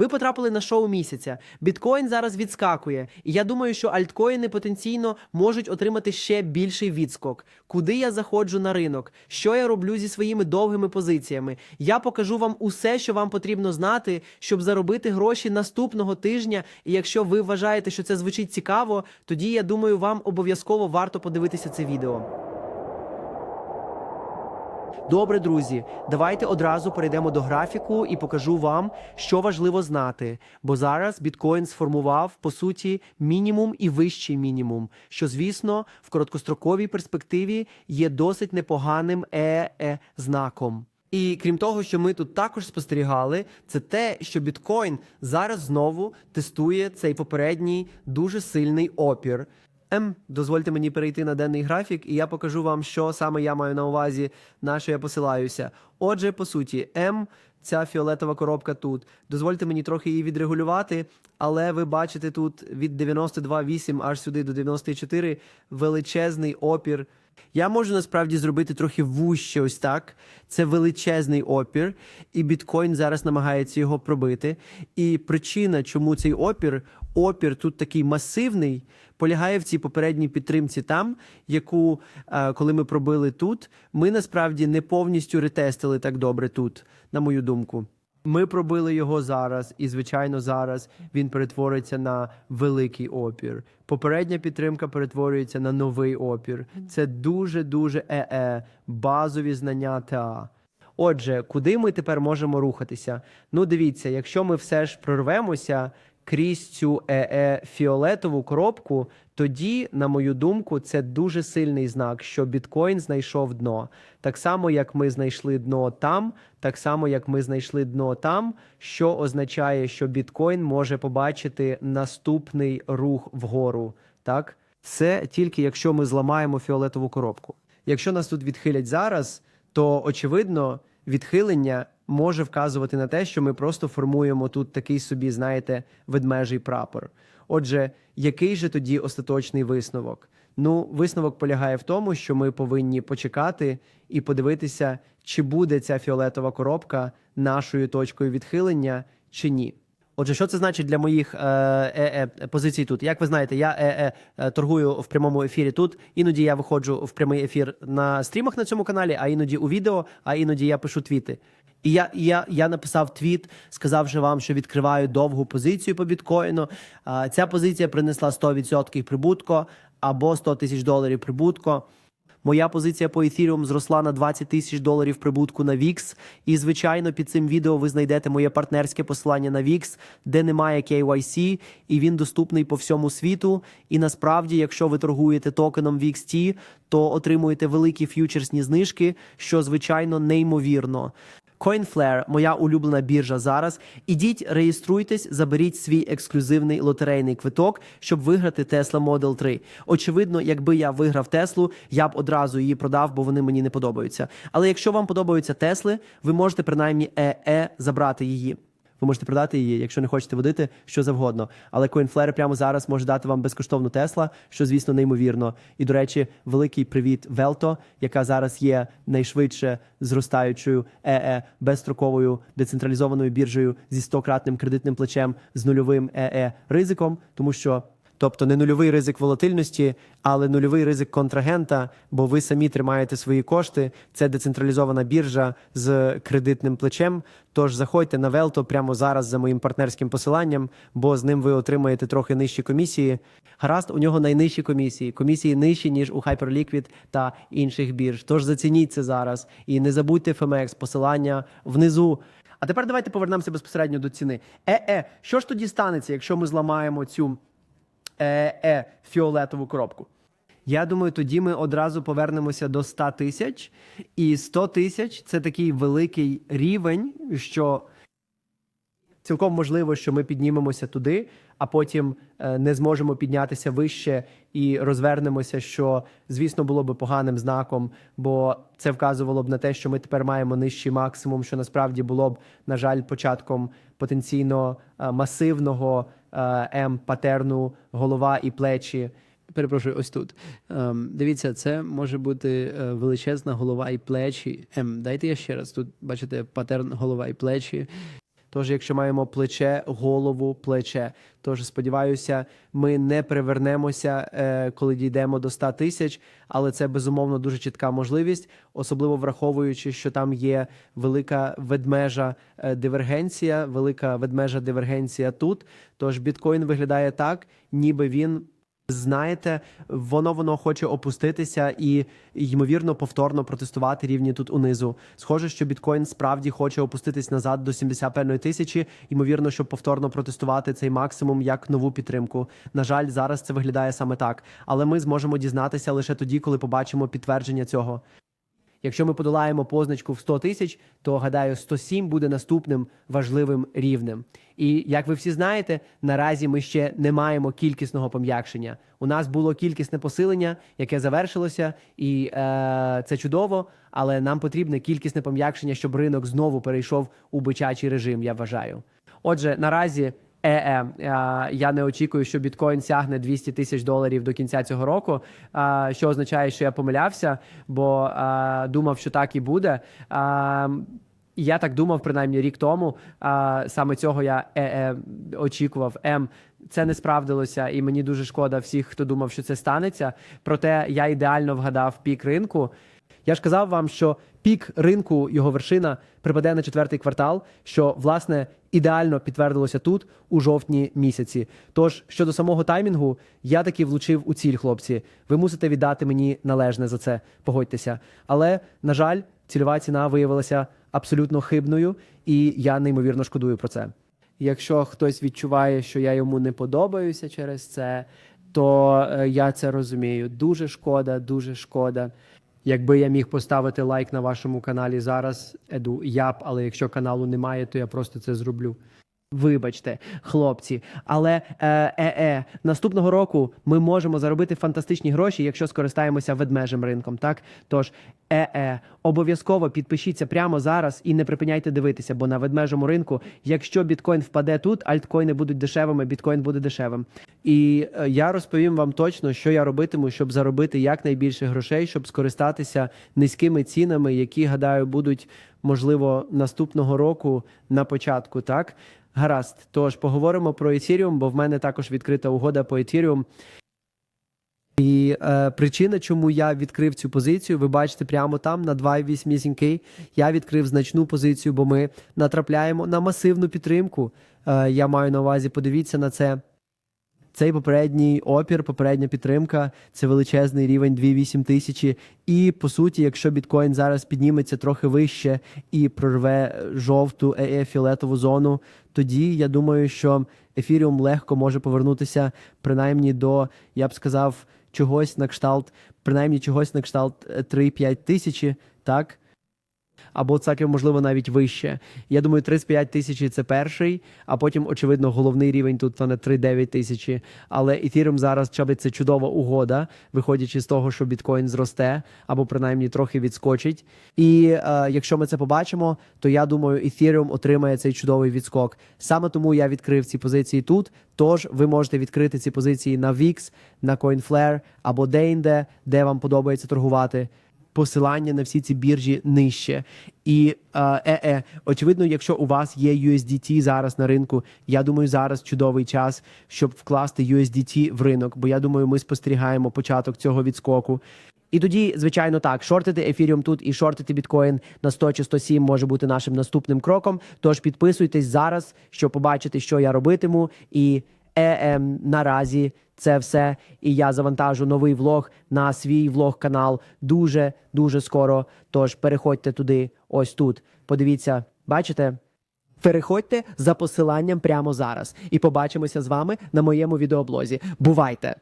Ви потрапили на шоу місяця. Біткоін зараз відскакує, і я думаю, що альткоїни потенційно можуть отримати ще більший відскок. Куди я заходжу на ринок? Що я роблю зі своїми довгими позиціями? Я покажу вам усе, що вам потрібно знати, щоб заробити гроші наступного тижня. І якщо ви вважаєте, що це звучить цікаво, тоді я думаю, вам обов'язково варто подивитися це відео. Добре, друзі, давайте одразу перейдемо до графіку і покажу вам, що важливо знати. Бо зараз біткоін сформував по суті мінімум і вищий мінімум, що, звісно, в короткостроковій перспективі є досить непоганим е-е знаком. І крім того, що ми тут також спостерігали, це те, що біткоін зараз знову тестує цей попередній дуже сильний опір. Ем, дозвольте мені перейти на денний графік, і я покажу вам, що саме я маю на увазі, на що я посилаюся. Отже, по суті, М, ця фіолетова коробка тут. Дозвольте мені трохи її відрегулювати, але ви бачите тут від 92,8 аж сюди до 94 величезний опір. Я можу насправді зробити трохи вуще ось так. Це величезний опір, і біткоін зараз намагається його пробити. І причина, чому цей опір, опір тут такий масивний, полягає в цій попередній підтримці там, яку, е, коли ми пробили тут, ми насправді не повністю ретестили так добре тут, на мою думку. Ми пробили його зараз, і звичайно, зараз він перетвориться на великий опір. Попередня підтримка перетворюється на новий опір. Це дуже дуже е-е, базові знання ТА. Отже, куди ми тепер можемо рухатися? Ну, дивіться, якщо ми все ж прорвемося крізь цю е-е фіолетову коробку, тоді, на мою думку, це дуже сильний знак, що біткоін знайшов дно. Так само, як ми знайшли дно там, так само, як ми знайшли дно там, що означає, що біткоін може побачити наступний рух вгору. Так, це тільки якщо ми зламаємо фіолетову коробку. Якщо нас тут відхилять зараз, то очевидно відхилення може вказувати на те, що ми просто формуємо тут такий собі, знаєте, ведмежий прапор. Отже, який же тоді остаточний висновок? Ну, висновок полягає в тому, що ми повинні почекати і подивитися, чи буде ця фіолетова коробка нашою точкою відхилення чи ні. Отже, що це значить для моїх е, е, е, позицій тут? Як ви знаєте, я е, е, е, торгую в прямому ефірі тут. Іноді я виходжу в прямий ефір на стрімах на цьому каналі, а іноді у відео, а іноді я пишу твіти. І я, і я, я написав твіт, сказавши вам, що відкриваю довгу позицію по біткоїну. А, ця позиція принесла 100% прибутку або 100 тисяч доларів прибутку. Моя позиція по ефіріум зросла на 20 тисяч доларів прибутку на VIX. І, звичайно, під цим відео ви знайдете моє партнерське посилання на VIX, де немає KYC, і він доступний по всьому світу. І насправді, якщо ви торгуєте токеном VXT, то отримуєте великі ф'ючерсні знижки, що звичайно неймовірно. Coinflare – моя улюблена біржа зараз. Ідіть, реєструйтесь, заберіть свій ексклюзивний лотерейний квиток, щоб виграти Tesla Model 3. Очевидно, якби я виграв Теслу, я б одразу її продав, бо вони мені не подобаються. Але якщо вам подобаються Тесли, ви можете принаймні ЕЕ забрати її. Ви можете продати її, якщо не хочете водити, що завгодно. Але Coinflare прямо зараз може дати вам безкоштовну Тесла, що, звісно, неймовірно. І, до речі, великий привіт Велто, яка зараз є найшвидше зростаючою ЕЕ безстроковою децентралізованою біржею зі 100-кратним кредитним плечем з нульовим ЕЕ ризиком, тому що. Тобто не нульовий ризик волатильності, але нульовий ризик контрагента, бо ви самі тримаєте свої кошти. Це децентралізована біржа з кредитним плечем. Тож заходьте на Велто прямо зараз за моїм партнерським посиланням, бо з ним ви отримаєте трохи нижчі комісії. Гаразд, у нього найнижчі комісії. Комісії нижчі, ніж у Hyperliquid та інших бірж. Тож зацініть це зараз. І не забудьте FMX, посилання внизу. А тепер давайте повернемося безпосередньо до ціни. Е-е, що ж тоді станеться, якщо ми зламаємо цю е, фіолетову коробку. Я думаю, тоді ми одразу повернемося до 100 тисяч. І 100 тисяч це такий великий рівень, що цілком можливо, що ми піднімемося туди, а потім е, не зможемо піднятися вище і розвернемося, що, звісно, було б поганим знаком, бо це вказувало б на те, що ми тепер маємо нижчий максимум, що насправді було б, на жаль, початком потенційно е, масивного М-патерну голова і плечі. Перепрошую, ось тут. Ем, дивіться, це може бути е, величезна голова і плечі. М, дайте я ще раз. Тут бачите патерн голова і плечі. Тож, якщо маємо плече, голову, плече. Тож сподіваюся, ми не привернемося, е, коли дійдемо до 100 тисяч, але це безумовно дуже чітка можливість, особливо враховуючи, що там є велика ведмежа е, дивергенція, велика ведмежа дивергенція тут. Тож біткоін виглядає так, ніби він. Знаєте, воно воно хоче опуститися і ймовірно повторно протестувати рівні тут унизу. Схоже, що біткоін справді хоче опуститись назад до 71 тисячі. Ймовірно, щоб повторно протестувати цей максимум як нову підтримку. На жаль, зараз це виглядає саме так. Але ми зможемо дізнатися лише тоді, коли побачимо підтвердження цього. Якщо ми подолаємо позначку в 100 тисяч, то гадаю, 107 буде наступним важливим рівнем. І як ви всі знаєте, наразі ми ще не маємо кількісного пом'якшення. У нас було кількісне посилення, яке завершилося, і е, це чудово. Але нам потрібне кількісне пом'якшення, щоб ринок знову перейшов у бичачий режим. Я вважаю. Отже, наразі. ЕЕ, я не очікую, що біткоін сягне 200 тисяч доларів до кінця цього року, що означає, що я помилявся, бо думав, що так і буде. Я так думав, принаймні рік тому. А, саме цього я е, е, очікував. М це не справдилося, і мені дуже шкода всіх, хто думав, що це станеться. Проте я ідеально вгадав пік ринку. Я ж казав вам, що пік ринку його вершина припаде на четвертий квартал, що власне ідеально підтвердилося тут у жовтні місяці. Тож щодо самого таймінгу, я таки влучив у ціль, хлопці. Ви мусите віддати мені належне за це. Погодьтеся. Але на жаль, цільова ціна виявилася абсолютно хибною, і я неймовірно шкодую про це. Якщо хтось відчуває, що я йому не подобаюся через це, то е, я це розумію. Дуже шкода, дуже шкода. Якби я міг поставити лайк на вашому каналі зараз, Еду, я б, але якщо каналу немає, то я просто це зроблю. Вибачте, хлопці, але е, е, е, наступного року ми можемо заробити фантастичні гроші, якщо скористаємося ведмежим ринком. Так тож е, е, обов'язково підпишіться прямо зараз і не припиняйте дивитися, бо на ведмежому ринку, якщо біткоін впаде тут, альткоїни будуть дешевими, біткоін буде дешевим. І е, я розповім вам точно, що я робитиму, щоб заробити якнайбільше грошей, щоб скористатися низькими цінами, які гадаю будуть можливо наступного року на початку. Так. Гаразд, тож поговоримо про Ethereum, бо в мене також відкрита угода по Ethereum. І е, причина, чому я відкрив цю позицію, ви бачите прямо там на 2,8 Я відкрив значну позицію, бо ми натрапляємо на масивну підтримку. Е, я маю на увазі, подивіться на це. Цей попередній опір, попередня підтримка це величезний рівень 2,8 тисячі. І по суті, якщо біткоін зараз підніметься трохи вище і прорве жовту ee фіолетову зону, тоді я думаю, що ефіріум легко може повернутися принаймні до, я б сказав, чогось на кшталт, принаймні чогось на кшталт 3-5 тисячі, так? Або цаків, можливо, навіть вище. Я думаю, 35 тисячі це перший, а потім, очевидно, головний рівень тут то не 3-9 тисячі. Але Ethereum зараз чабить це чудова угода, виходячи з того, що біткоін зросте або принаймні трохи відскочить. І е, якщо ми це побачимо, то я думаю, Ethereum отримає цей чудовий відскок. Саме тому я відкрив ці позиції тут. Тож ви можете відкрити ці позиції на VIX, на CoinFlare або де-інде, де вам подобається торгувати посилання на всі ці біржі нижче. І е, е, е, очевидно, якщо у вас є USDT зараз на ринку, я думаю, зараз чудовий час, щоб вкласти USDT в ринок, бо я думаю, ми спостерігаємо початок цього відскоку. І тоді, звичайно, так, шортити ефіріум тут і шортити біткоін на 100 чи 107 може бути нашим наступним кроком. Тож підписуйтесь зараз, щоб побачити, що я робитиму. І наразі це все. І я завантажу новий влог на свій влог канал дуже дуже скоро. Тож переходьте туди, ось тут. Подивіться, бачите? Переходьте за посиланням прямо зараз і побачимося з вами на моєму відеоблозі. Бувайте!